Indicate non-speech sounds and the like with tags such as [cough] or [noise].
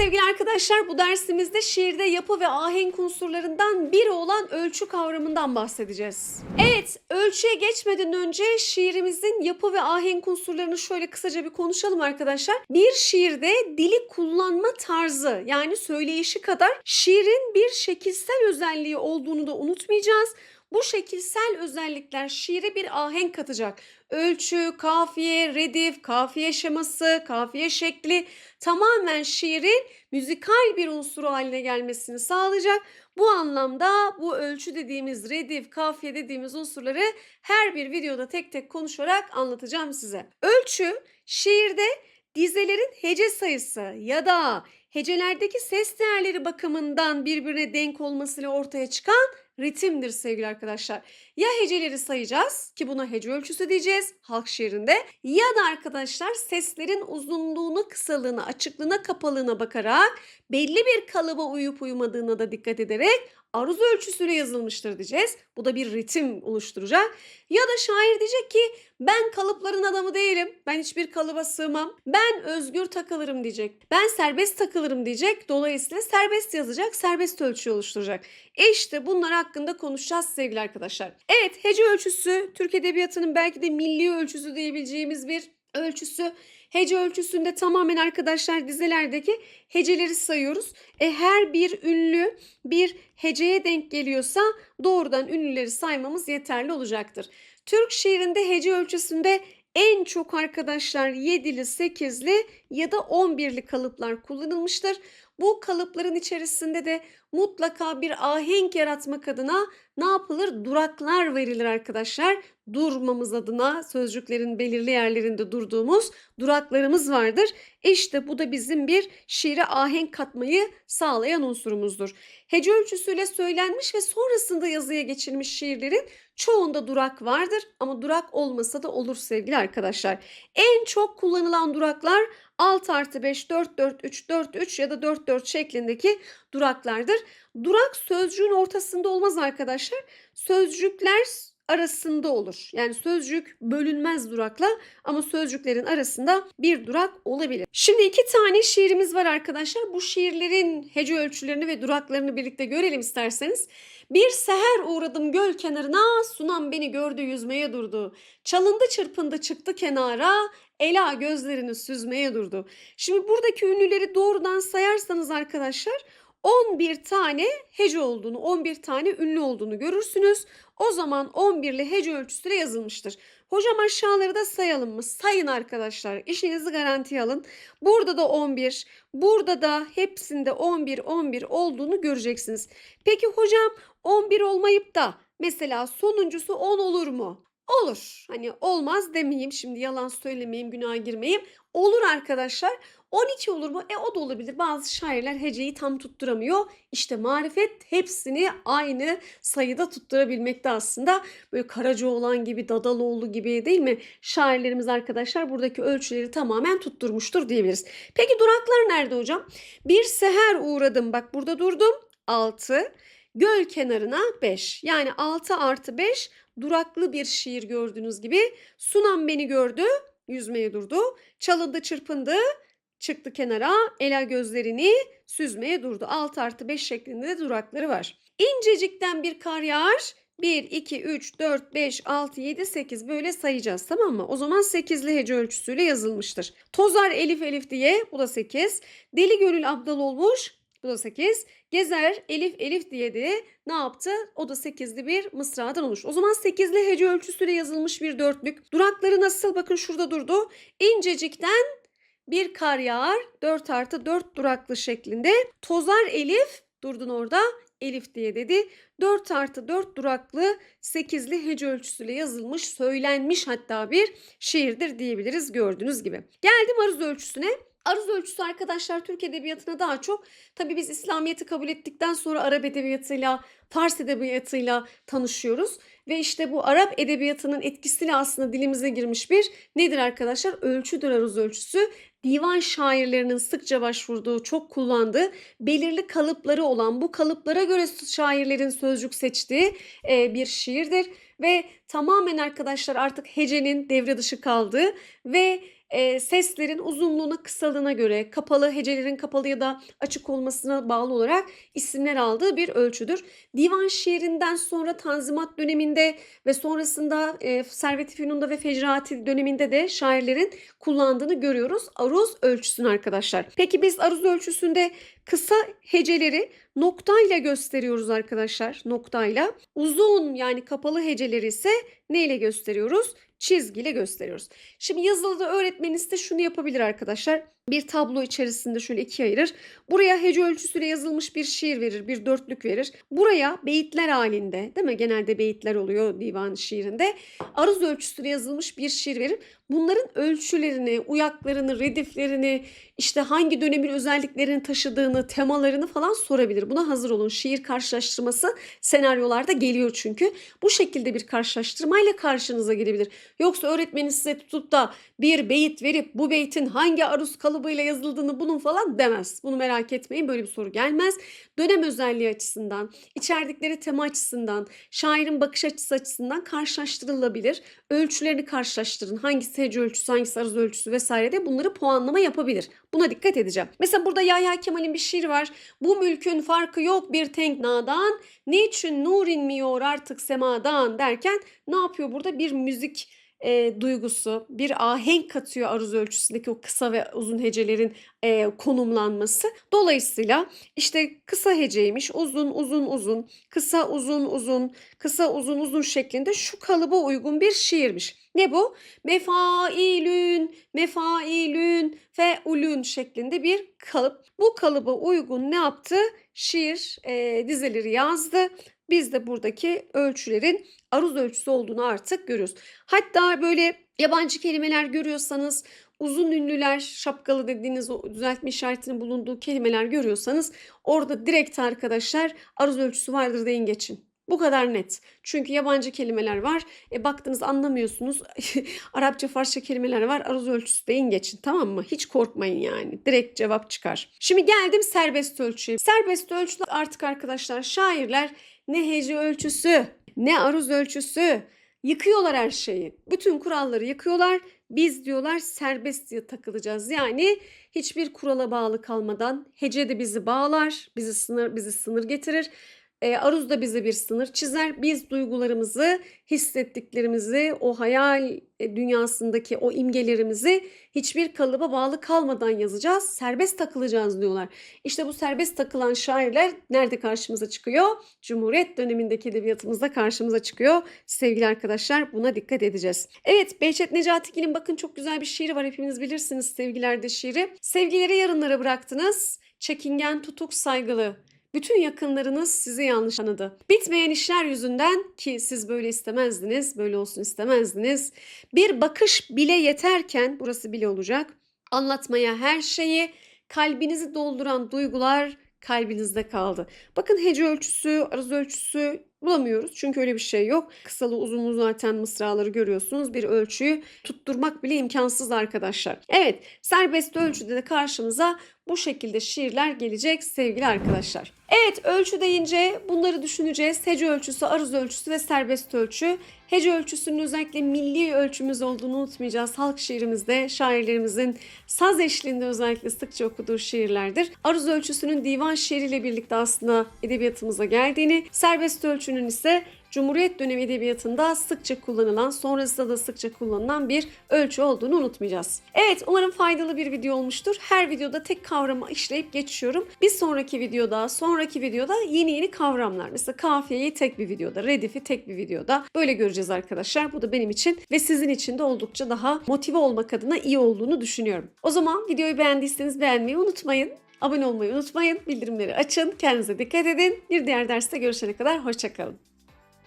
sevgili arkadaşlar bu dersimizde şiirde yapı ve ahenk unsurlarından biri olan ölçü kavramından bahsedeceğiz. Evet ölçüye geçmeden önce şiirimizin yapı ve ahenk unsurlarını şöyle kısaca bir konuşalım arkadaşlar. Bir şiirde dili kullanma tarzı yani söyleyişi kadar şiirin bir şekilsel özelliği olduğunu da unutmayacağız. Bu şekilsel özellikler şiire bir ahenk katacak. Ölçü, kafiye, redif, kafiye şeması, kafiye şekli tamamen şiirin müzikal bir unsuru haline gelmesini sağlayacak. Bu anlamda bu ölçü dediğimiz, redif, kafiye dediğimiz unsurları her bir videoda tek tek konuşarak anlatacağım size. Ölçü şiirde dizelerin hece sayısı ya da hecelerdeki ses değerleri bakımından birbirine denk olmasıyla ortaya çıkan ritimdir sevgili arkadaşlar. Ya heceleri sayacağız ki buna hece ölçüsü diyeceğiz halk şiirinde ya da arkadaşlar seslerin uzunluğunu, kısalığına, açıklığına, kapalığına bakarak belli bir kalıba uyup uymadığına da dikkat ederek aruz ölçüsüyle yazılmıştır diyeceğiz. Bu da bir ritim oluşturacak. Ya da şair diyecek ki ben kalıpların adamı değilim. Ben hiçbir kalıba sığmam. Ben özgür takılırım diyecek. Ben serbest takılırım diyecek. Dolayısıyla serbest yazacak, serbest ölçü oluşturacak. E işte bunlar hakkında konuşacağız sevgili arkadaşlar. Evet hece ölçüsü Türk Edebiyatı'nın belki de milli ölçüsü diyebileceğimiz bir ölçüsü. Hece ölçüsünde tamamen arkadaşlar dizelerdeki heceleri sayıyoruz. E her bir ünlü bir heceye denk geliyorsa doğrudan ünlüleri saymamız yeterli olacaktır. Türk şiirinde hece ölçüsünde en çok arkadaşlar 7'li, 8'li ya da 11'li kalıplar kullanılmıştır. Bu kalıpların içerisinde de mutlaka bir ahenk yaratmak adına ne yapılır? Duraklar verilir arkadaşlar. Durmamız adına sözcüklerin belirli yerlerinde durduğumuz duraklarımız vardır. İşte bu da bizim bir şiire ahenk katmayı sağlayan unsurumuzdur. Hece ölçüsüyle söylenmiş ve sonrasında yazıya geçilmiş şiirlerin çoğunda durak vardır ama durak olmasa da olur sevgili arkadaşlar. En çok kullanılan duraklar 6 artı 5, 4, 4, 3, 4, 3 ya da 4, 4 şeklindeki duraklardır. Durak sözcüğün ortasında olmaz arkadaşlar. Sözcükler arasında olur. Yani sözcük bölünmez durakla ama sözcüklerin arasında bir durak olabilir. Şimdi iki tane şiirimiz var arkadaşlar. Bu şiirlerin hece ölçülerini ve duraklarını birlikte görelim isterseniz. Bir seher uğradım göl kenarına, sunan beni gördü yüzmeye durdu. Çalındı çırpındı çıktı kenara, Ela gözlerini süzmeye durdu. Şimdi buradaki ünlüleri doğrudan sayarsanız arkadaşlar 11 tane hece olduğunu, 11 tane ünlü olduğunu görürsünüz. O zaman 11'li hece ölçüsüyle yazılmıştır. Hocam aşağıları da sayalım mı? Sayın arkadaşlar. İşinizi garantiye alın. Burada da 11, burada da hepsinde 11 11 olduğunu göreceksiniz. Peki hocam 11 olmayıp da mesela sonuncusu 10 olur mu? Olur. Hani olmaz demeyeyim. Şimdi yalan söylemeyeyim, günaha girmeyeyim. Olur arkadaşlar. 12 olur mu? E o da olabilir. Bazı şairler heceyi tam tutturamıyor. İşte marifet hepsini aynı sayıda tutturabilmekte aslında. Böyle Karacaoğlan gibi, Dadaloğlu gibi değil mi? Şairlerimiz arkadaşlar buradaki ölçüleri tamamen tutturmuştur diyebiliriz. Peki duraklar nerede hocam? Bir seher uğradım. Bak burada durdum. 6. Göl kenarına 5. Yani 6 artı 5 duraklı bir şiir gördüğünüz gibi. Sunan beni gördü, yüzmeye durdu. Çalındı çırpındı, çıktı kenara, ela gözlerini süzmeye durdu. 6 artı 5 şeklinde de durakları var. İncecikten bir kar yağar. 1, 2, 3, 4, 5, 6, 7, 8 böyle sayacağız tamam mı? O zaman 8'li hece ölçüsüyle yazılmıştır. Tozar elif elif diye bu da 8. Deli gönül abdal olmuş bu da 8. Gezer Elif Elif diye de ne yaptı? O da 8'li bir mısradan olmuş. O zaman 8'li hece ölçüsüyle yazılmış bir dörtlük. Durakları nasıl? Bakın şurada durdu. İncecikten bir kar yağar. 4 artı 4 duraklı şeklinde. Tozar Elif durdun orada. Elif diye dedi. 4 artı 4 duraklı 8'li hece ölçüsüyle yazılmış, söylenmiş hatta bir şiirdir diyebiliriz gördüğünüz gibi. Geldim aruz ölçüsüne. Aruz ölçüsü arkadaşlar Türk Edebiyatı'na daha çok tabii biz İslamiyet'i kabul ettikten sonra Arap Edebiyatı'yla, Fars Edebiyatı'yla tanışıyoruz. Ve işte bu Arap Edebiyatı'nın etkisiyle aslında dilimize girmiş bir nedir arkadaşlar? Ölçüdür aruz ölçüsü. Divan şairlerinin sıkça başvurduğu, çok kullandığı belirli kalıpları olan bu kalıplara göre şairlerin sözcük seçtiği bir şiirdir. Ve tamamen arkadaşlar artık hecenin devre dışı kaldığı ve e, seslerin uzunluğuna, kısalığına göre kapalı, hecelerin kapalı ya da açık olmasına bağlı olarak isimler aldığı bir ölçüdür. Divan şiirinden sonra Tanzimat döneminde ve sonrasında e, Servet-i Fünun'da ve Fecraati döneminde de şairlerin kullandığını görüyoruz. Aruz ölçüsünü arkadaşlar. Peki biz aruz ölçüsünde kısa heceleri noktayla gösteriyoruz arkadaşlar. Noktayla. Uzun yani kapalı heceleri ise neyle gösteriyoruz? Çizgiyle gösteriyoruz. Şimdi yazılıda öğretmeniniz de şunu yapabilir arkadaşlar. Bir tablo içerisinde şöyle ikiye ayırır. Buraya hece ölçüsüyle yazılmış bir şiir verir, bir dörtlük verir. Buraya beyitler halinde, değil mi? Genelde beyitler oluyor divan şiirinde. Aruz ölçüsüyle yazılmış bir şiir verir. Bunların ölçülerini, uyaklarını, rediflerini, işte hangi dönemin özelliklerini taşıdığını, temalarını falan sorabilir. Buna hazır olun. Şiir karşılaştırması senaryolarda geliyor çünkü. Bu şekilde bir karşılaştırmayla karşınıza gelebilir. Yoksa öğretmenin size tutup da bir beyit verip bu beytin hangi aruz kalıbıyla yazıldığını bulun falan demez. Bunu merak etmeyin böyle bir soru gelmez. Dönem özelliği açısından, içerdikleri tema açısından, şairin bakış açısı açısından karşılaştırılabilir. Ölçülerini karşılaştırın. Hangisi hece ölçüsü, hangisi aruz ölçüsü vesaire de bunları puanlama yapabilir. Buna dikkat edeceğim. Mesela burada Yahya Kemal'in bir şiiri var. Bu mülkün farkı yok bir tenknadan. Niçin nur inmiyor artık semadan derken ne yapıyor burada? Bir müzik e, duygusu, bir ahenk katıyor aruz ölçüsündeki o kısa ve uzun hecelerin e, konumlanması. Dolayısıyla işte kısa heceymiş, uzun uzun uzun, kısa uzun uzun, kısa uzun uzun şeklinde şu kalıba uygun bir şiirmiş. Ne bu? Mefailün, mefailün, feulün şeklinde bir kalıp. Bu kalıba uygun ne yaptı? Şiir e, dizeleri yazdı. Biz de buradaki ölçülerin aruz ölçüsü olduğunu artık görüyoruz. Hatta böyle yabancı kelimeler görüyorsanız uzun ünlüler şapkalı dediğiniz o düzeltme işaretinin bulunduğu kelimeler görüyorsanız orada direkt arkadaşlar aruz ölçüsü vardır deyin geçin. Bu kadar net. Çünkü yabancı kelimeler var. E baktınız anlamıyorsunuz. [laughs] Arapça, Farsça kelimeler var. Aruz ölçüsü deyin geçin tamam mı? Hiç korkmayın yani. Direkt cevap çıkar. Şimdi geldim serbest ölçüye. Serbest ölçüde artık arkadaşlar şairler ne hece ölçüsü, ne aruz ölçüsü yıkıyorlar her şeyi. Bütün kuralları yıkıyorlar. Biz diyorlar serbest diye takılacağız. Yani hiçbir kurala bağlı kalmadan hece de bizi bağlar, bizi sınır bizi sınır getirir. E, aruz da bize bir sınır çizer. Biz duygularımızı, hissettiklerimizi, o hayal e, dünyasındaki o imgelerimizi hiçbir kalıba bağlı kalmadan yazacağız. Serbest takılacağız diyorlar. İşte bu serbest takılan şairler nerede karşımıza çıkıyor? Cumhuriyet dönemindeki edebiyatımızda karşımıza çıkıyor. Sevgili arkadaşlar buna dikkat edeceğiz. Evet Behçet Necatigil'in bakın çok güzel bir şiiri var. Hepiniz bilirsiniz sevgilerde şiiri. Sevgileri yarınlara bıraktınız. Çekingen, tutuk, saygılı. Bütün yakınlarınız sizi yanlış tanıdı. Bitmeyen işler yüzünden ki siz böyle istemezdiniz, böyle olsun istemezdiniz. Bir bakış bile yeterken, burası bile olacak, anlatmaya her şeyi, kalbinizi dolduran duygular kalbinizde kaldı. Bakın hece ölçüsü, arız ölçüsü bulamıyoruz. Çünkü öyle bir şey yok. Kısalı uzunlu zaten mısraları görüyorsunuz. Bir ölçüyü tutturmak bile imkansız arkadaşlar. Evet serbest ölçüde de karşımıza bu şekilde şiirler gelecek sevgili arkadaşlar. Evet ölçü deyince bunları düşüneceğiz. Hece ölçüsü, arız ölçüsü ve serbest ölçü. Hece ölçüsünün özellikle milli ölçümüz olduğunu unutmayacağız. Halk şiirimizde şairlerimizin saz eşliğinde özellikle sıkça okuduğu şiirlerdir. Aruz ölçüsünün divan şiiriyle birlikte aslında edebiyatımıza geldiğini, serbest ölçünün ise Cumhuriyet dönemi edebiyatında sıkça kullanılan, sonrasında da sıkça kullanılan bir ölçü olduğunu unutmayacağız. Evet, umarım faydalı bir video olmuştur. Her videoda tek kavramı işleyip geçiyorum. Bir sonraki videoda, sonraki videoda yeni yeni kavramlar. Mesela kafiyeyi tek bir videoda, redifi tek bir videoda. Böyle göreceğiz arkadaşlar. Bu da benim için ve sizin için de oldukça daha motive olmak adına iyi olduğunu düşünüyorum. O zaman videoyu beğendiyseniz beğenmeyi unutmayın. Abone olmayı unutmayın. Bildirimleri açın. Kendinize dikkat edin. Bir diğer derste görüşene kadar hoşçakalın.